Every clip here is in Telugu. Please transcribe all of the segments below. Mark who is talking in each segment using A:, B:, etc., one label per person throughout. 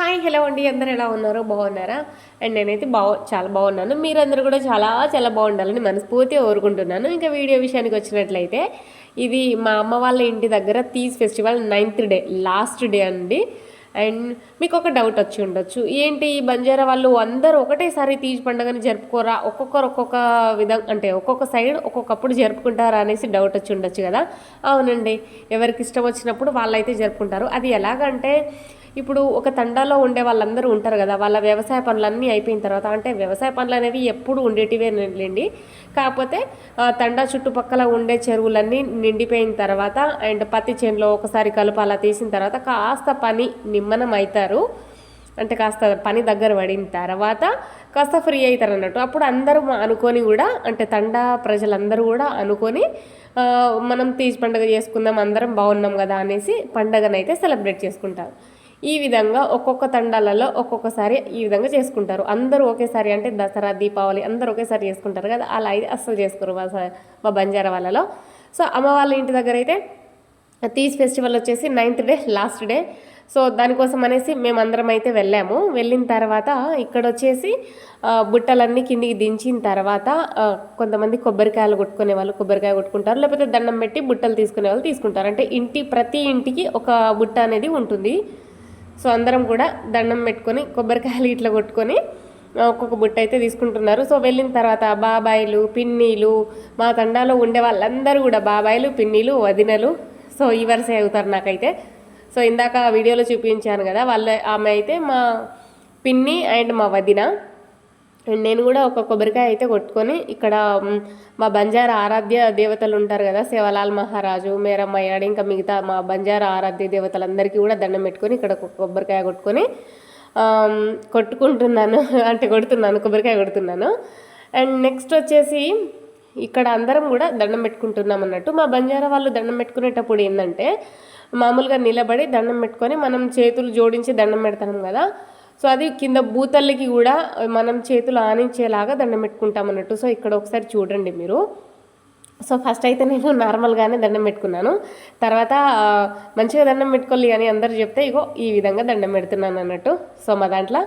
A: హాయ్ హలో అండి. అందరు ఎలా ఉన్నారు? బాగున్నారా? అండ్ నేనైతే బాగు చాలా బాగున్నాను. మీరందరూ కూడా చాలా చాలా బాగుండాలని మనస్ఫూర్తిగా కోరుకుంటున్నాను. ఇంకా వీడియో విషయానికి వచ్చినట్లయితే ఇది మా అమ్మ వాళ్ళ ఇంటి దగ్గర Teej festival ninth day last day అండి. అండ్ మీకు ఒక డౌట్ వచ్చి ఉండొచ్చు. ఏంటి ఈ బంజారా వాళ్ళు అందరూ ఒకటేసారి తీజ్ పండుగని జరుపుకోరా? ఒక్కొక్కరు ఒక్కొక్క విధం అంటే ఒక్కొక్క సైడ్ ఒక్కొక్కప్పుడు జరుపుకుంటారా అనేసి డౌట్ వచ్చి ఉండొచ్చు కదా? అవునండి. ఎవరికి ఇష్టం వచ్చినప్పుడు వాళ్ళైతే జరుపుకుంటారు. అది ఎలాగంటే ఇప్పుడు ఒక తండాలో ఉండే వాళ్ళందరూ ఉంటారు కదా వాళ్ళ వ్యవసాయ పనులన్నీ అయిపోయిన తర్వాత అంటే వ్యవసాయ పనులు అనేవి ఎప్పుడు ఉండేటివేనండి కాకపోతే తండా చుట్టుపక్కల ఉండే చెరువులన్నీ నిండిపోయిన తర్వాత అండ్ పత్తి చేనులో ఒకసారి కలుపు అలా తీసిన తర్వాత కాస్త పని నిమ్మనం అవుతారు అంటే కాస్త పని దగ్గర పడిన తర్వాత కాస్త ఫ్రీ అవుతారు అన్నట్టు. అప్పుడు అందరూ అనుకొని కూడా అంటే తండా ప్రజలందరూ కూడా అనుకొని మనం తీజ్ పండుగ చేసుకుందాం అందరం బాగున్నాం కదా అనేసి పండగనైతే సెలబ్రేట్ చేసుకుంటారు. ఈ విధంగా ఒక్కొక్క తండాలలో ఒక్కొక్కసారి ఈ విధంగా చేసుకుంటారు. అందరూ ఒకేసారి అంటే దసరా దీపావళి అందరూ ఒకేసారి చేసుకుంటారు కదా అలా అయితే అస్సలు చేసుకోరు మా మా బంజారా వాళ్ళలో. సో అమ్మ వాళ్ళ ఇంటి దగ్గర అయితే తీజ్ ఫెస్టివల్ వచ్చేసి ninth day last day. So దానికోసం అనేసి మేమందరం అయితే వెళ్ళాము. వెళ్ళిన తర్వాత ఇక్కడ వచ్చేసి బుట్టలన్నీ కిందికి దించిన తర్వాత కొంతమంది కొబ్బరికాయలు కొట్టుకునే వాళ్ళు కొబ్బరికాయ కొట్టుకుంటారు. లేకపోతే దండం పెట్టి బుట్టలు తీసుకునే వాళ్ళు తీసుకుంటారు. అంటే ఇంటి ప్రతి ఇంటికి ఒక బుట్ట అనేది ఉంటుంది. సో అందరం కూడా దండం పెట్టుకొని కొబ్బరికాయలు ఇట్లా కొట్టుకొని ఒక్కొక్క బుట్ట అయితే తీసుకుంటున్నారు. సో వెళ్ళిన తర్వాత బాబాయిలు పిన్నీలు మా తండాలో ఉండే వాళ్ళందరూ కూడా బాబాయిలు పిన్నీలు వదినలు సో ఈ వరుస అవుతారు నాకైతే. సో ఇందాక వీడియోలో చూపించాను కదా వాళ్ళ ఆమె అయితే మా పిన్ని అండ్ మా వదిన. అండ్ నేను కూడా ఒక కొబ్బరికాయ అయితే కొట్టుకొని ఇక్కడ మా బంజారా ఆరాధ్య దేవతలు ఉంటారు కదా శివలాల్ మహారాజు మేరమ్మయ్యాడు ఇంకా మిగతా మా బంజారా ఆరాధ్య దేవతలందరికీ కూడా దండం పెట్టుకొని ఇక్కడ ఒక కొబ్బరికాయ కొట్టుకొని కొట్టుకుంటున్నాను. అంటే కొడుతున్నాను కొబ్బరికాయ కొడుతున్నాను. అండ్ నెక్స్ట్ వచ్చేసి ఇక్కడ అందరం కూడా దండం పెట్టుకుంటున్నాం అన్నట్టు. మా బంజారా వాళ్ళు దండం పెట్టుకునేటప్పుడు ఏంటంటే మామూలుగా నిలబడి దండం పెట్టుకొని మనం చేతులు జోడించి దండం పెడతాం కదా సో అది కింద బూతల్లకి కూడా మనం చేతులు ఆనించేలాగా దండం పెట్టుకుంటాం అన్నట్టు సో ఇక్కడ ఒకసారి చూడండి మీరు. సో ఫస్ట్ అయితే నేను నార్మల్గానే దండం పెట్టుకున్నాను. తర్వాత మంచిగా దండం పెట్టుకోవాలి అని అందరు చెప్తే ఇగో ఈ విధంగా దండం పెడుతున్నాను అన్నట్టు. సో మా దాంట్లో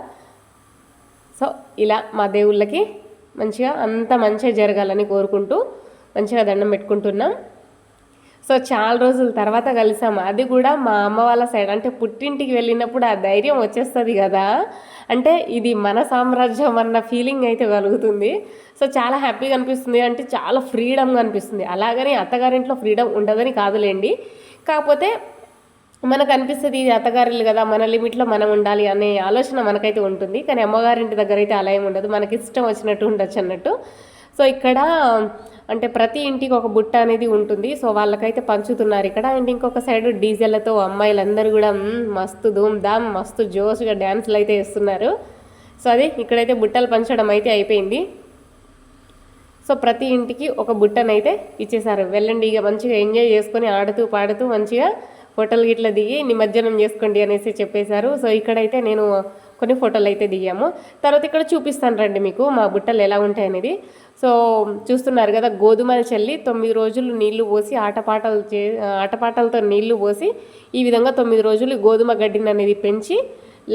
A: సో ఇలా మా దేవుళ్ళకి మంచిగా అంత మంచిగా జరగాలని కోరుకుంటూ మంచిగా దండం పెట్టుకుంటున్నాం. సో చాలా రోజుల తర్వాత కలిసాము. అది కూడా మా అమ్మ వాళ్ళ సైడ్. అంటే పుట్టింటికి వెళ్ళినప్పుడు ఆ ధైర్యం వచ్చేస్తుంది కదా. అంటే ఇది మన సామ్రాజ్యం అన్న ఫీలింగ్ అయితే కలుగుతుంది. సో చాలా హ్యాపీగా అనిపిస్తుంది. అంటే చాలా ఫ్రీడమ్గా అనిపిస్తుంది. అలాగని అత్తగారింట్లో ఫ్రీడమ్ ఉండదని కాదులేండి. కాకపోతే మనకు అనిపిస్తుంది ఇది అత్తగారులు కదా. మన లిమిట్లో మనం ఉండాలి అనే ఆలోచన మనకైతే ఉంటుంది. కానీ అమ్మగారింటి దగ్గర అయితే అలా ఏమి ఉండదు. మనకి ఇష్టం వచ్చినట్టు ఉండొచ్చు అన్నట్టు. సో ఇక్కడ అంటే ప్రతి ఇంటికి ఒక బుట్ట అనేది ఉంటుంది. సో వాళ్ళకైతే పంచుతున్నారు ఇక్కడ. అండ్ ఇంకొక సైడ్ డీజేలతో అమ్మాయిలందరూ కూడా మస్తు ధూమ్ ధామ్ మస్తు జోష్గా డ్యాన్సులు అయితే వేస్తున్నారు. సో అది ఇక్కడైతే బుట్టలు పంచడం అయితే అయిపోయింది. సో ప్రతి ఇంటికి ఒక బుట్టనైతే ఇచ్చేసారు వెళ్ళండి ఇక మంచిగా ఎంజాయ్ చేసుకొని ఆడుతూ పాడుతూ మంచిగా హోటల్ గిట్ల దిగి నిమజ్జనం చేసుకోండి అనేసి చెప్పేశారు. సో ఇక్కడైతే నేను కొన్ని ఫోటోలు అయితే దిగాము. తర్వాత ఇక్కడ చూపిస్తాను రండి మీకు మా బుట్టలు ఎలా ఉంటాయి అనేది. సో చూస్తున్నారు కదా గోధుమలు చల్లి తొమ్మిది రోజులు నీళ్ళు పోసి ఆటపాటలు చే ఆటపాటలతో నీళ్ళు పోసి ఈ విధంగా తొమ్మిది రోజులు గోధుమ గడ్డిని అనేది పెంచి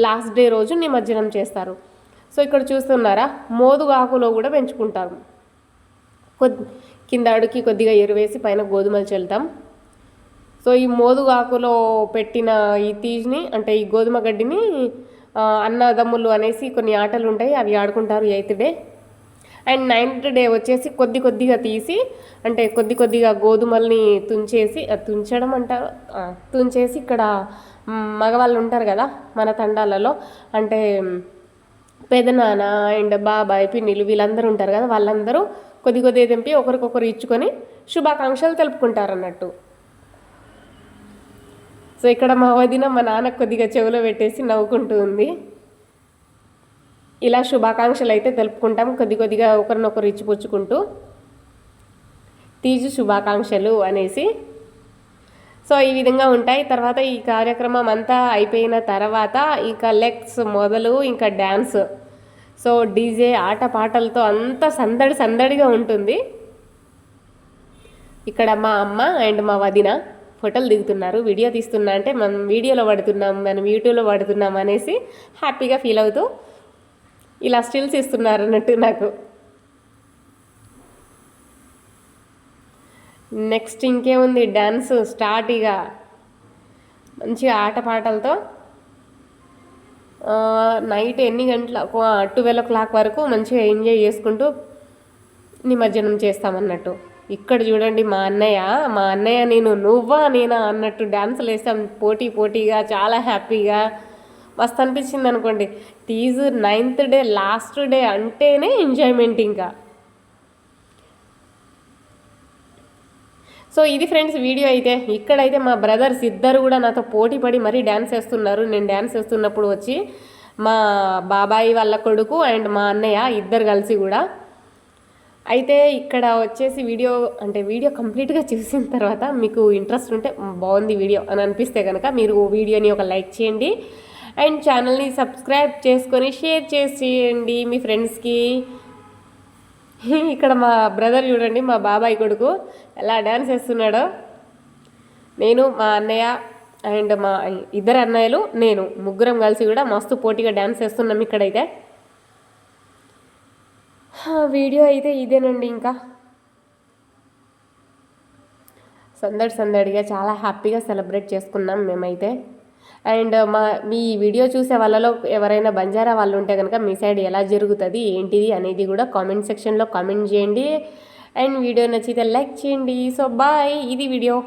A: లాస్ట్ డే రోజు నిమజ్జనం చేస్తారు. సో ఇక్కడ చూస్తున్నారా మోదుగాకులో కూడా పెంచుకుంటారు. కొద్ది కింద అడుగుకి కొద్దిగా ఎరువేసి పైన గోధుమలు చల్లుతాం. సో ఈ మోదుగాకులో పెట్టిన ఈ తీజ్ని అంటే ఈ గోధుమ గడ్డిని అన్నదమ్ములు అనేసి కొన్ని ఆటలు ఉంటాయి అవి ఆడుకుంటారు eighth day. And ninth day వచ్చేసి కొద్ది కొద్దిగా తీసి అంటే కొద్ది కొద్దిగా గోధుమల్ని తుంచేసి తుంచడం అంటారు తుంచేసి ఇక్కడ మగవాళ్ళు ఉంటారు కదా మన తండాలలో అంటే పెదనాన్న అండ్ బాబాయ్ పిన్నిలు వీళ్ళందరూ ఉంటారు కదా వాళ్ళందరూ కొద్ది కొద్దిగా తెంపి ఒకరికొకరు ఇచ్చుకొని శుభాకాంక్షలు తెలుపుకుంటారు అన్నట్టు సో ఇక్కడ మా వదిన మా నాన్న కొద్దిగా చెవిలో పెట్టేసి నవ్వుకుంటూ ఉంది. ఇలా శుభాకాంక్షలు అయితే తెలుపుకుంటాం. కొద్ది కొద్దిగా ఒకరినొకరు ఇచ్చిపుచ్చుకుంటూ తీజు శుభాకాంక్షలు అనేసి. సో ఈ విధంగా ఉంటాయి. తర్వాత ఈ కార్యక్రమం అంతా అయిపోయిన తర్వాత ఇంకా లెగ్స్ మొదలు ఇంకా డ్యాన్స్. సో డీజే ఆట పాటలతో అంతా సందడి సందడిగా ఉంటుంది. ఇక్కడ మా అమ్మ అండ్ మా వదిన. ఫోటోలు దిగుతున్నారు. వీడియో తీస్తున్నా అంటే మనం వీడియోలో పడుతున్నాం మనం యూట్యూబ్లో పడుతున్నాం అనేసి హ్యాపీగా ఫీల్ అవుతూ ఇలా స్టిల్స్ ఇస్తున్నారు అన్నట్టు నాకు. నెక్స్ట్ ఇంకేముంది? డ్యాన్స్ స్టార్ట్ ఇక మంచిగా ఆటపాటలతో నైట్ ఎన్ని గంటల ట్వెల్వ్ ఓ క్లాక్ వరకు మంచిగా ఎంజాయ్ చేసుకుంటూ నిమజ్జనం చేస్తామన్నట్టు. ఇక్కడ చూడండి మా అన్నయ్య. మా అన్నయ్య నేను నువ్వా నేనా అన్నట్టు డ్యాన్సులు వేసాం పోటీ పోటీగా చాలా హ్యాపీగా. మస్తు అనిపించింది అనుకోండి. Teej ninth day last day అంటేనే ఎంజాయ్మెంట్ ఇంకా. సో ఇది ఫ్రెండ్స్ వీడియో అయితే. ఇక్కడైతే మా బ్రదర్స్ ఇద్దరు కూడా నాతో పోటీ పడి మరీ డ్యాన్స్ వేస్తున్నారు. నేను డ్యాన్స్ వేస్తున్నప్పుడు వచ్చి మా బాబాయి వాళ్ళ కొడుకు అండ్ మా అన్నయ్య ఇద్దరు కలిసి కూడా అయితే ఇక్కడ వచ్చేసి వీడియో అంటే వీడియో కంప్లీట్గా చూసిన తర్వాత మీకు ఇంట్రెస్ట్ ఉంటే బాగుంది వీడియో అని అనిపిస్తే కనుక మీరు వీడియోని ఒక లైక్ చేయండి. అండ్ ఛానల్ని సబ్స్క్రైబ్ చేసుకొని షేర్ చేసేయండి మీ ఫ్రెండ్స్కి. ఇక్కడ మా బ్రదర్ చూడండి మా బాబాయ్ కొడుకు ఎలా డ్యాన్స్ వేస్తున్నాడో నేను మా అన్నయ్య అండ్ మా ఇద్దరు అన్నయ్యలు నేను ముగ్గురం కలిసి కూడా మస్తు పోటీగా డ్యాన్స్ వేస్తున్నాం ఇక్కడైతే. వీడియో అయితే ఇదేనండి ఇంకా. సందడి సందడిగా చాలా హ్యాపీగా సెలబ్రేట్ చేసుకున్నాం మేమైతే. అండ్ మా మీ వీడియో చూసే వాళ్ళలో ఎవరైనా బంజారా వాళ్ళు ఉంటే కనుక మీ సైడ్ ఎలా జరుగుతుంది ఏంటిది అనేది కూడా కామెంట్ సెక్షన్లో కామెంట్ చేయండి. అండ్ వీడియో నచ్చితే లైక్ చేయండి. So bye. ఇది వీడియో.